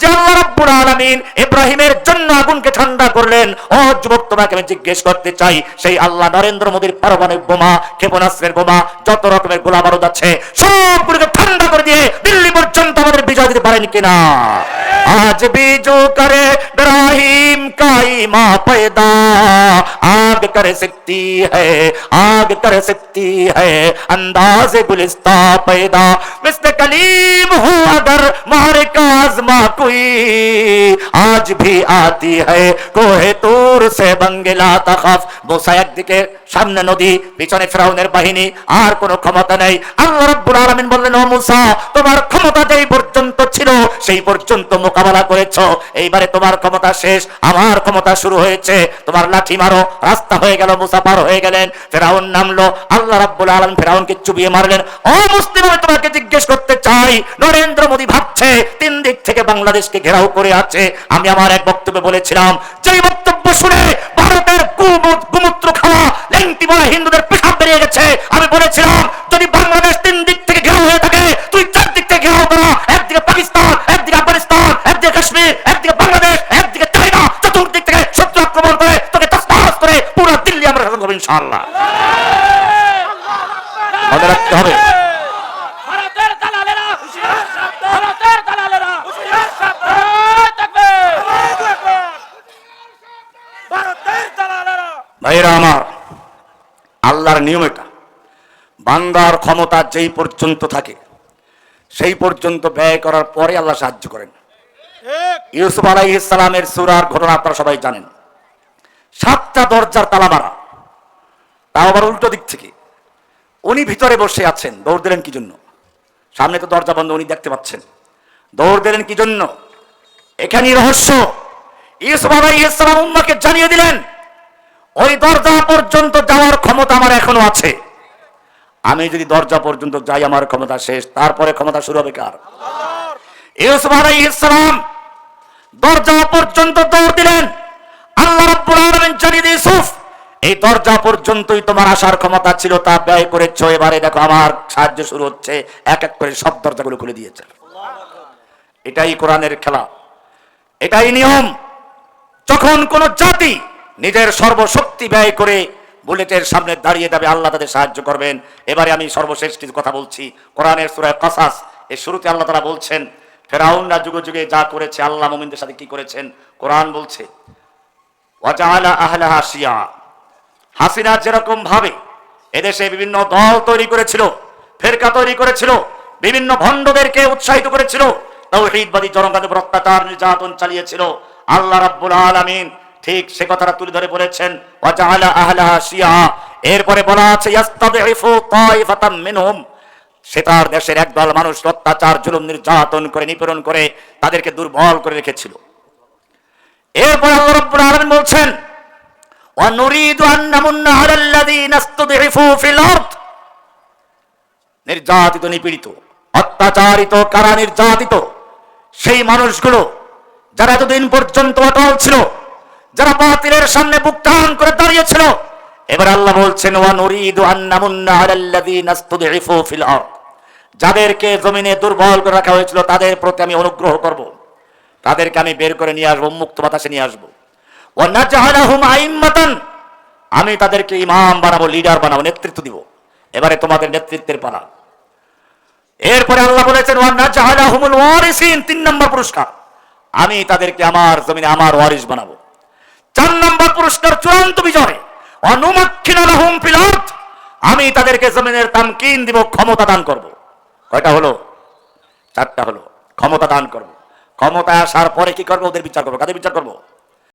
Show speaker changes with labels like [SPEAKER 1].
[SPEAKER 1] যে আল্লাহ রাব্বুল আলামিন ইব্রাহিমের জন্য আগুনকে ঠান্ডা করলেন ও যুবক তোমাকে আমি জিজ্ঞেস করতে চাই সেই আল্লাহ নরেন্দ্র মোদীর পারমাণবিক বোমা ক্ষেপণাস্ত্রের বোমা যত রকমের গোলা বারুদ আছে সবগুলোকে ঠান্ডা করে দিয়ে দিল্লি পর্যন্ত আমাদের বিজয় দিতে পারেন কিনা আজ বিজু করে ইব্রাহিম কাইমা पैदा आग कर सकती है आग कर सकती है अंदाज गुलिस्ता पैदा मिस्र कलीम हो अगर मारे काजमा कोई आज भी आती है कोहे तूर से बंगला तखफ মুসা একদিকে সামনে নদী পিছনে ফেরাউনের বাহিনী আর কোনো ক্ষমতা নেই আল্লাহ রাব্বুল আলামিন বললেন ও মুসা তোমার ক্ষমতা যেই পর্যন্ত ছিল সেই পর্যন্ত মোকাবেলা করেছো এইবারে তোমার ক্ষমতা শেষ আমার ক্ষমতা শুরু হয়েছে তোমার লাঠি মারো রাস্তা হয়ে গেল মুসা পার হয়ে গেলেন ফেরাউন নামলো আল্লাহ রাব্বুল আলামিন ফেরাউনকে চুবিয়ে মারলেন ও মুসলিম আমি তোমাকে জিজ্ঞেস করতে চাই নরেন্দ্র ভাবছে তিন দিক থেকে বাংলাদেশকে ঘেরাও করে আছে। আমি আমার এক বক্তব্যে বলেছিলাম, যেই বক্তব্য শুনে ভারতের কুমুত গুমূত্র খাওয়া লেংটি বড় হিন্দুদের পেশাব বেরিয়ে গেছে, আমি বলেছিলাম, যদি বাংলাদেশ তিন দিক থেকে ঘেরাও হয়ে থাকে, তুই চার দিক থেকে ঘেরাও করা। একদিকে পাকিস্তান, একদিকে আফগানিস্তান, একদিকে কাশ্মীর, একদিকে বাংলাদেশ, একদিকে চাইনা চতুর্দিক থেকে শত্রু আক্রমণ করে, তোকে তসমাস করে পুরো দিল্লি আমরা শাসন করব ইনশাআল্লাহ। মনে রাখতে হবে। ভাইরা আমার, আল্লাহর নিয়ম এটা। বান্দার ক্ষমতা যেই পর্যন্ত থাকে, সেই পর্যন্ত ব্যয় করার পরে আল্লাহ সাহায্য করেন। ইউসুফ আলাই ইসলামের সুরার ঘটনা আপনারা সবাই জানেন। সাতটা দরজার তালা মারা। তাও আবার উল্টো দিক থেকে। উনি ভিতরে বসে আছেন, দৌড় দিলেন কি জন্য? সামনে তো দরজা বন্ধ, উনি দেখতে পাচ্ছেন। দৌড় দিলেন কি জন্য? এখানেই রহস্য। ইউসুফ আলাই ইসলাম উম্মাকে জানিয়ে দিলেন ওই দরজা পর্যন্ত যাওয়ার ক্ষমতা আমার এখনও আছে। আমি যদি দরজা পর্যন্ত যাই, আমার ক্ষমতা শেষ। তারপরে ক্ষমতা শুরু হবে কার? ইউসুফ আলাইহিস সালাম দরজা পর্যন্ত দৌড় দিলেন। আল্লাহ রাব্বুল জানিয়ে ইউসুফ, এই দরজা পর্যন্তই তোমার আসার ক্ষমতা ছিল, তা ব্যয় করেছ। এবারে দেখো আমার সাহায্য শুরু হচ্ছে। এক এক করে সব দরজাগুলো খুলে দিয়েছে। এটাই কোরআনের খেলা। এটাই নিয়ম। যখন কোন জাতি নিজের সর্বশক্তি ব্যয় করে বুলেটের সামনে দাঁড়িয়ে যাবে, আল্লাহ তাদের সাহায্য করবেন। এবারে আমি সর্বশেষ কিছু কথা বলছি। কোরআনের সুরায় কাসাস, এর শুরুতে আল্লাহ তারা বলছেন, ফেরাউনরা যুগে যুগে যা করেছে, আল্লাহ মোমিনদের সাথে কি করেছেন? কোরআন বলছে আহলাহা শিয়া। হাসিনা যেরকম ভাবে এদেশে বিভিন্ন দল তৈরি করেছিল, ফেরকা তৈরি করেছিল, বিভিন্ন ভণ্ডদেরকে উৎসাহিত করেছিল, তৌহিদবাদী জনগণের উপর অত্যাচার, নির্যাতন চালিয়েছিল, আল্লাহ রাব্বুল আলামিন ঠিক সে কথাটা তুলে ধরে বলেছেন শিয়া। এরপরে বলা আছে সে তার দেশের একদল মানুষ অত্যাচার, জুলুম, নির্যাতন করে, নিপীড়ন করে তাদেরকে দুর্বল করে রেখেছিল। এরপর বলছেন নির্যাতিত, নিপীড়িত, অত্যাচারিত, কারা নির্যাতিত, সেই মানুষগুলো যারা এতদিন পর্যন্ত অটল ছিল যারা বাতিলের সামনে বুক টান করে দাঁড়িয়েছিল, এবার আল্লাহ বলছেন, ওয়া নুরিদু আন নামুন্না আলাল্লাযীনা ইসতুদঈফু ফিল আরদ। যাদেরকে জমিনে দুর্বল করে রাখা হয়েছিল, তাদের প্রতি আমি অনুগ্রহ করব। তাদেরকে আমি বের করে নিয়ে আসব মুক্ত বাতাসে নিয়ে আসব। ওয়া নাজআলাহুম আইম্মাতান। আমি তাদেরকে ইমাম বানাবো, লিডার বানাবো, নেতৃত্ব দিব। এবারে তোমাদের নেতৃত্বের পালা। এরপরে আল্লাহ বলেছেন ওয়ান্না জাহালাহুমুল ওয়ারিসিন, তিন নম্বর পুরস্কার। আমি তাদেরকে আমার জমিনে আমার ওয়ারিস বানাবো। চার নম্বর পুরস্কার চূড়ান্ত বিজয় অনুমাক্ষিনা লাহুম ফিল আমি তাদেরকে জমিনের তামকিন দিব, ক্ষমতা দান করব। কয়টা হলো? চারটা হলো। ক্ষমতা দান করব। ক্ষমতা আসার পরে কি করব? ওদের বিচার করব। কাদের বিচার করব?